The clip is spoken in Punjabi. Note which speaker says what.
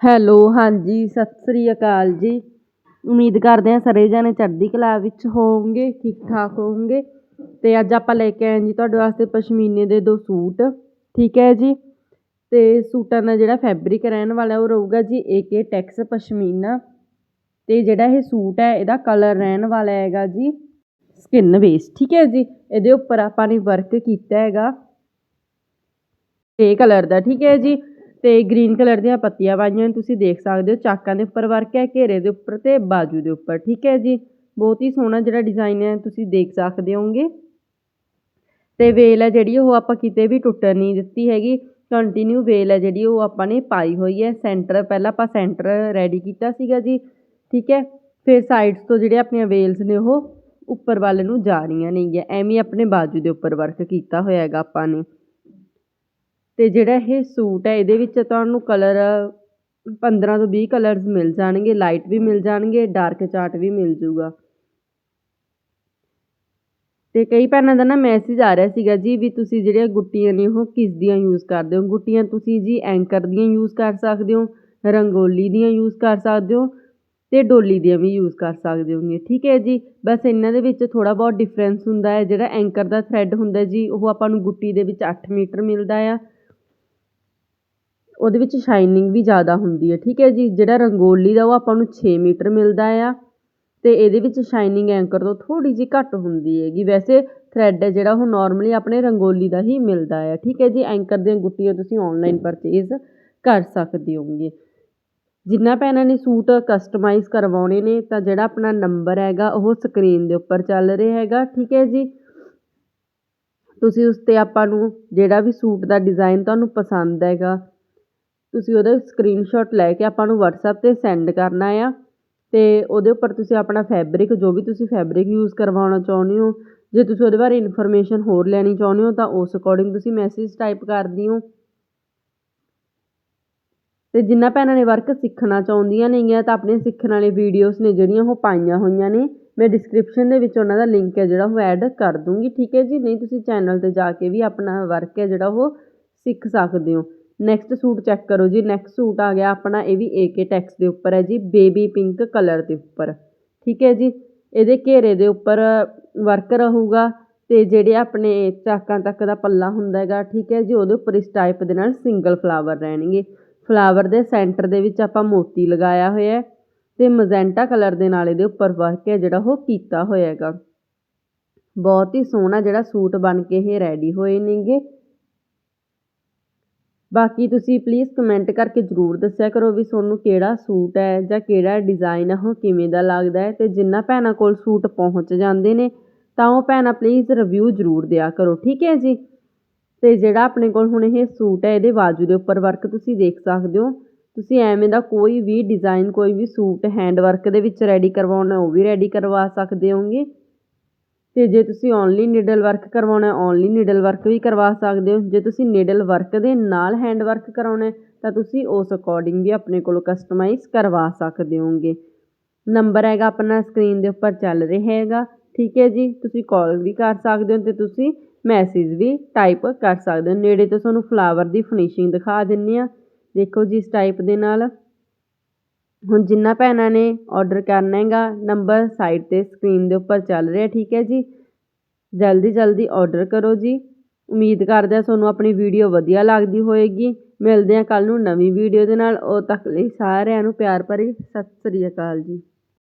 Speaker 1: ਹੈਲੋ, ਹਾਂਜੀ, ਸਤਿ ਸ੍ਰੀ ਅਕਾਲ ਜੀ। ਉਮੀਦ ਕਰਦੇ ਹਾਂ ਸਾਰੇ ਜਾਣੇ ਚੜ੍ਹਦੀ ਕਲਾ ਵਿੱਚ ਹੋਵੋਗੇ ਠੀਕ ਠਾਕ ਹੋਵੋਗੇ। ਅਤੇ ਅੱਜ ਆਪਾਂ ਲੈ ਕੇ ਆਏ ਜੀ ਤੁਹਾਡੇ ਵਾਸਤੇ ਪਸ਼ਮੀਨੇ ਦੇ ਦੋ ਸੂਟ, ਠੀਕ ਹੈ ਜੀ? ਅਤੇ ਸੂਟਾਂ ਦਾ ਜਿਹੜਾ ਫੈਬਰਿਕ ਰਹਿਣ ਵਾਲਾ ਉਹ ਰਹੂਗਾ ਜੀ ਏ ਕੇ ਟੈਕਸ ਪਸ਼ਮੀਨਾ। ਅਤੇ ਜਿਹੜਾ ਇਹ ਸੂਟ ਹੈ, ਇਹਦਾ ਕਲਰ ਰਹਿਣ ਵਾਲਾ ਹੈਗਾ ਜੀ ਸਕਿਨ ਬੇਸ ਠੀਕ ਹੈ ਜੀ? ਇਹਦੇ ਉੱਪਰ ਆਪਾਂ ਨੇ ਵਰਕ ਕੀਤਾ ਹੈਗਾ। ਇਹ ਕਲਰ ਦਾ, ਠੀਕ ਹੈ ਜੀ? ਤੇ ਗ੍ਰੀਨ ਕਲਰ ਦੀਆਂ ਪੱਤੀਆਂ ਪਾਈਆਂ ਨੇ ਤੁਸੀਂ ਦੇਖ ਸਕਦੇ ਹੋ। ਚਾਕਾਂ ਦੇ ਉੱਪਰ ਵਰਕ ਹੈ, ਘੇਰੇ ਦੇ ਉੱਪਰ ਤੇ ਬਾਜੂ ਦੇ ਉੱਪਰ। ਠੀਕ ਹੈ ਜੀ? ਬਹੁਤ ਹੀ ਸੋਹਣਾ ਜਿਹੜਾ ਡਿਜ਼ਾਈਨ ਹੈ, ਤੁਸੀਂ ਦੇਖ ਸਕਦੇ ਹੋਗੇ ਤੇ ਵੇਲ ਹੈ ਜਿਹੜੀ, ਉਹ ਆਪਾਂ ਕਿਤੇ ਵੀ ਟੁੱਟਣ ਨਹੀਂ ਦਿੱਤੀ ਹੈਗੀ। ਕੰਟੀਨਿਊ ਵੇਲ ਹੈ ਜਿਹੜੀ, ਉਹ ਆਪਾਂ ਨੇ ਪਾਈ ਹੋਈ ਹੈ। ਸੈਂਟਰ ਪਹਿਲਾਂ ਆਪਾਂ ਸੈਂਟਰ ਰੈਡੀ ਕੀਤਾ ਸੀਗਾ ਜੀ। ਠੀਕ ਹੈ? ਫਿਰ ਸਾਈਡਸ ਤੋਂ ਜਿਹੜੇ ਆਪਣੀਆਂ ਵੇਲਸ ਨੇ, ਉਹ ਉੱਪਰ ਵੱਲ ਨੂੰ ਜਾ ਰਹੀਆਂ ਨੇਗੀਆਂ। ਐਵੇਂ ਆਪਣੇ ਬਾਜੂ ਦੇ ਉੱਪਰ ਵਰਕ ਕੀਤਾ ਹੋਇਆ ਹੈਗਾ ਆਪਾਂ ਨੇ। ਅਤੇ ਜਿਹੜਾ ਇਹ ਸੂਟ ਹੈ, ਇਹਦੇ ਵਿੱਚ ਤੁਹਾਨੂੰ ਕਲਰ ਪੰਦਰਾਂ ਤੋਂ ਵੀਹ ਕਲਰਸ ਮਿਲ ਜਾਣਗੇ ਲਾਈਟ ਵੀ ਮਿਲ ਜਾਣਗੇ ਡਾਰਕ ਚਾਟ ਵੀ ਮਿਲ ਜੂਗਾ ਅਤੇ ਕਈ ਭੈਣਾਂ ਦਾ ਨਾ ਮੈਸੇਜ ਆ ਰਿਹਾ ਸੀਗਾ ਜੀ ਵੀ ਤੁਸੀਂ ਜਿਹੜੀਆਂ ਗੁੱਟੀਆਂ ਨੇ ਉਹ ਕਿਸ ਦੀਆਂ ਯੂਜ਼ ਕਰਦੇ ਹੋ? ਗੁੱਟੀਆਂ ਤੁਸੀਂ ਜੀ ਐਂਕਰ ਦੀਆਂ ਯੂਜ਼ ਕਰ ਸਕਦੇ ਹੋ, ਰੰਗੋਲੀ ਦੀਆਂ ਯੂਜ਼ ਕਰ ਸਕਦੇ ਹੋ ਅਤੇ ਡੋਲੀ ਦੀਆਂ ਵੀ ਯੂਜ਼ ਕਰ ਸਕਦੇ ਹੋਗੇ ਠੀਕ ਹੈ ਜੀ, ਬਸ ਇਹਨਾਂ ਦੇ ਵਿੱਚ ਥੋੜ੍ਹਾ ਬਹੁਤ ਡਿਫਰੈਂਸ ਹੁੰਦਾ ਹੈ। ਜਿਹੜਾ ਐਂਕਰ ਦਾ ਥਰੈਡ ਹੁੰਦਾ ਜੀ, ਉਹ ਆਪਾਂ ਨੂੰ ਗੁੱਟੀ ਦੇ ਵਿੱਚ ਅੱਠ ਮੀਟਰ ਮਿਲਦਾ ਆ। ਉਹਦੇ ਵਿੱਚ ਸ਼ਾਈਨਿੰਗ ਵੀ ਜ਼ਿਆਦਾ ਹੁੰਦੀ ਹੈ, ਠੀਕ ਹੈ ਜੀ? ਜਿਹੜਾ ਰੰਗੋਲੀ ਦਾ ਉਹ ਆਪਾਂ ਨੂੰ ਛੇ ਮੀਟਰ ਮਿਲਦਾ ਆ ਅਤੇ ਇਹਦੇ ਵਿੱਚ ਸ਼ਾਈਨਿੰਗ ਐਂਕਰ ਤੋਂ ਥੋੜ੍ਹੀ ਜਿਹੀ ਘੱਟ ਹੁੰਦੀ ਹੈਗੀ। ਵੈਸੇ ਥਰੈਡ ਹੈ ਜਿਹੜਾ ਉਹ ਨੋਰਮਲੀ ਆਪਣੇ ਰੰਗੋਲੀ ਦਾ ਹੀ ਮਿਲਦਾ ਆ, ਠੀਕ ਹੈ ਜੀ? ਐਂਕਰ ਦੀਆਂ ਗੁੱਟੀਆਂ ਤੁਸੀਂ ਔਨਲਾਈਨ ਪਰਚੇਜ਼ ਕਰ ਸਕਦੇ ਹੋਗੇ ਜਿਨ੍ਹਾਂ ਭੈਣਾਂ ਨੇ ਸੂਟ ਕਸਟਮਾਈਜ਼ ਕਰਵਾਉਣੇ ਨੇ, ਤਾਂ ਜਿਹੜਾ ਆਪਣਾ ਨੰਬਰ ਹੈਗਾ ਉਹ ਸਕਰੀਨ ਦੇ ਉੱਪਰ ਚੱਲ ਰਿਹਾ ਹੈਗਾ, ਠੀਕ ਹੈ ਜੀ? ਤੁਸੀਂ ਉਸ 'ਤੇ ਆਪਾਂ ਨੂੰ ਜਿਹੜਾ ਵੀ ਸੂਟ ਦਾ ਡਿਜ਼ਾਇਨ ਤੁਹਾਨੂੰ ਪਸੰਦ ਹੈਗਾ ਤੁਸੀਂ ਉਹਦਾ ਸਕਰੀਨਸ਼ਾਟ ਲੈ ਕੇ ਆਪਾਂ ਨੂੰ ਵਟਸਐਪ 'ਤੇ ਸੈਂਡ ਕਰਨਾ ਆ। ਅਤੇ ਉਹਦੇ ਉੱਪਰ ਤੁਸੀਂ ਆਪਣਾ ਫੈਬਰਿਕ ਜੋ ਵੀ ਤੁਸੀਂ ਫੈਬਰਿਕ ਯੂਜ਼ ਕਰਵਾਉਣਾ ਚਾਹੁੰਦੇ ਹੋ, ਜੇ ਤੁਸੀਂ ਉਹਦੇ ਬਾਰੇ ਇਨਫੋਰਮੇਸ਼ਨ ਹੋਰ ਲੈਣੀ ਚਾਹੁੰਦੇ ਹੋ, ਤਾਂ ਉਸ ਅਕੋਰਡਿੰਗ ਤੁਸੀਂ ਮੈਸੇਜ ਟਾਈਪ ਕਰ ਦਿਓ। ਅਤੇ ਜਿਨ੍ਹਾਂ ਭੈਣਾਂ ਨੇ ਵਰਕ ਸਿੱਖਣਾ ਚਾਹੁੰਦੀਆਂ ਨੇਗੀਆਂ, ਤਾਂ ਆਪਣੀਆਂ ਸਿੱਖਣ ਵਾਲੇ ਵੀਡੀਓਜ਼ ਨੇ ਜਿਹੜੀਆਂ ਉਹ ਪਾਈਆਂ ਹੋਈਆਂ ਨੇ। ਮੈਂ ਡਿਸਕ੍ਰਿਪਸ਼ਨ ਦੇ ਵਿੱਚ ਉਹਨਾਂ ਦਾ ਲਿੰਕ ਹੈ ਜਿਹੜਾ ਉਹ ਐਡ ਕਰ ਦੂੰਗੀ, ਠੀਕ ਹੈ ਜੀ? ਨਹੀਂ, ਤੁਸੀਂ ਚੈਨਲ 'ਤੇ ਜਾ ਕੇ ਵੀ ਆਪਣਾ ਵਰਕ ਹੈ ਜਿਹੜਾ ਉਹ ਸਿੱਖ ਸਕਦੇ ਹੋ। ਨੈਕਸਟ ਸੂਟ ਚੈੱਕ ਕਰੋ ਜੀ। ਨੈਕਸਟ ਸੂਟ ਆ ਗਿਆ ਆਪਣਾ, ਇਹ ਵੀ ਏ ਕੇ ਟੈਕਸ ਦੇ ਉੱਪਰ ਹੈ ਜੀ। ਬੇਬੀ ਪਿੰਕ ਕਲਰ ਦੇ ਉੱਪਰ। ਠੀਕ ਹੈ ਜੀ। ਇਹਦੇ ਘੇਰੇ ਦੇ ਉੱਪਰ ਵਰਕ ਰਹੂਗਾ ਅਤੇ ਜਿਹੜੇ ਆਪਣੇ ਚਾਕਾਂ ਤੱਕ ਦਾ ਪੱਲਾ ਹੁੰਦਾ ਹੈਗਾ, ਠੀਕ ਹੈ ਜੀ, ਉਹਦੇ ਉੱਪਰ ਇਸ ਟਾਈਪ ਦੇ ਨਾਲ ਸਿੰਗਲ ਫਲਾਵਰ ਰਹਿਣਗੇ। ਫਲਾਵਰ ਦੇ ਸੈਂਟਰ ਦੇ ਵਿੱਚ ਆਪਾਂ ਮੋਤੀ ਲਗਾਇਆ ਹੋਇਆ ਅਤੇ ਮਜੈਂਟਾ ਕਲਰ ਦੇ ਨਾਲ ਇਹਦੇ ਉੱਪਰ ਵਰਕ ਹੈ ਜਿਹੜਾ ਉਹ ਕੀਤਾ ਹੋਇਆ ਹੈਗਾ। ਬਹੁਤ ਹੀ ਸੋਹਣਾ ਜਿਹੜਾ ਸੂਟ ਬਣ ਕੇ ਇਹ ਰੈਡੀ ਹੋਏ ਨੇਗੇ। ਬਾਕੀ ਤੁਸੀਂ ਪਲੀਜ਼ ਕਮੈਂਟ ਕਰਕੇ ਜ਼ਰੂਰ ਦੱਸਿਆ ਕਰੋ ਵੀ ਤੁਹਾਨੂੰ ਕਿਹੜਾ ਸੂਟ ਹੈ ਜਾਂ ਕਿਹੜਾ ਡਿਜ਼ਾਈਨ ਹੈ ਉਹ ਕਿਵੇਂ ਦਾ ਲੱਗਦਾ ਹੈ ਅਤੇ ਜਿਨ੍ਹਾਂ ਭੈਣਾਂ ਕੋਲ ਸੂਟ ਪਹੁੰਚ ਜਾਂਦੇ ਨੇ, ਤਾਂ ਉਹ ਭੈਣਾਂ ਪਲੀਜ਼ ਰਿਵਿਊ ਜ਼ਰੂਰ ਦਿਆ ਕਰੋ, ਠੀਕ ਹੈ ਜੀ? ਅਤੇ ਜਿਹੜਾ ਆਪਣੇ ਕੋਲ ਹੁਣ ਇਹ ਸੂਟ ਹੈ, ਇਹਦੇ ਬਾਜੂ ਦੇ ਉੱਪਰ ਵਰਕ ਤੁਸੀਂ ਦੇਖ ਸਕਦੇ ਹੋ। ਤੁਸੀਂ ਐਵੇਂ ਦਾ ਕੋਈ ਵੀ ਡਿਜ਼ਾਈਨ ਕੋਈ ਵੀ ਸੂਟ ਹੈਂਡ ਵਰਕ ਦੇ ਵਿੱਚ ਰੈਡੀ ਕਰਵਾਉਣਾ, ਉਹ ਵੀ ਰੈਡੀ ਕਰਵਾ ਸਕਦੇ ਹੋਗੇ। ਅਤੇ ਜੇ ਤੁਸੀਂ ਓਨਲੀ ਨੀਡਲ ਵਰਕ ਕਰਵਾਉਣਾ ਓਨਲੀ ਨੀਡਲ ਵਰਕ ਵੀ ਕਰਵਾ ਸਕਦੇ ਹੋ। ਜੇ ਤੁਸੀਂ ਨੀਡਲ ਵਰਕ ਦੇ ਨਾਲ ਹੈਂਡ ਵਰਕ ਕਰਾਉਣਾ ਤਾਂ ਤੁਸੀਂ ਉਸ ਅਕੋਰਡਿੰਗ ਵੀ ਆਪਣੇ ਕੋਲੋਂ ਕਸਟਮਾਈਜ਼ ਕਰਵਾ ਸਕਦੇ ਹੋਗੇ ਨੰਬਰ ਹੈਗਾ ਆਪਣਾ ਸਕਰੀਨ ਦੇ ਉੱਪਰ ਚੱਲ ਰਿਹਾ ਹੈਗਾ, ਠੀਕ ਹੈ ਜੀ? ਤੁਸੀਂ ਕਾਲ ਵੀ ਕਰ ਸਕਦੇ ਹੋ ਅਤੇ ਤੁਸੀਂ ਮੈਸੇਜ ਵੀ ਟਾਈਪ ਕਰ ਸਕਦੇ ਹੋ। ਨੇੜੇ ਤੋਂ ਤੁਹਾਨੂੰ ਫਲਾਵਰ ਦੀ ਫਿਨਿਸ਼ਿੰਗ ਦਿਖਾ ਦਿੰਦੇ ਹਾਂ। ਦੇਖੋ ਜੀ, ਇਸ ਟਾਈਪ ਦੇ ਨਾਲ ਹੁਣ ਜਿਨ੍ਹਾਂ ਭੈਣਾਂ ਨੇ ਔਡਰ ਕਰਨਾ ਹੈਗਾ ਨੰਬਰ ਸਾਈਡ 'ਤੇ ਸਕਰੀਨ ਦੇ ਉੱਪਰ ਚੱਲ ਰਿਹਾ, ਠੀਕ ਹੈ ਜੀ? ਜਲਦੀ ਜਲਦੀ ਔਡਰ ਕਰੋ ਜੀ। ਉਮੀਦ ਕਰਦੇ ਹਾਂ ਤੁਹਾਨੂੰ ਆਪਣੀ ਵੀਡੀਓ ਵਧੀਆ ਲੱਗਦੀ ਹੋਏਗੀ। ਮਿਲਦੇ ਹਾਂ ਕੱਲ੍ਹ ਨੂੰ ਨਵੀਂ ਵੀਡੀਓ ਦੇ ਨਾਲ। ਉਦੋਂ ਤੱਕ ਲਈ ਸਾਰਿਆਂ ਨੂੰ ਪਿਆਰ ਭਰੀ ਸਤਿ ਸ੍ਰੀ ਅਕਾਲ ਜੀ।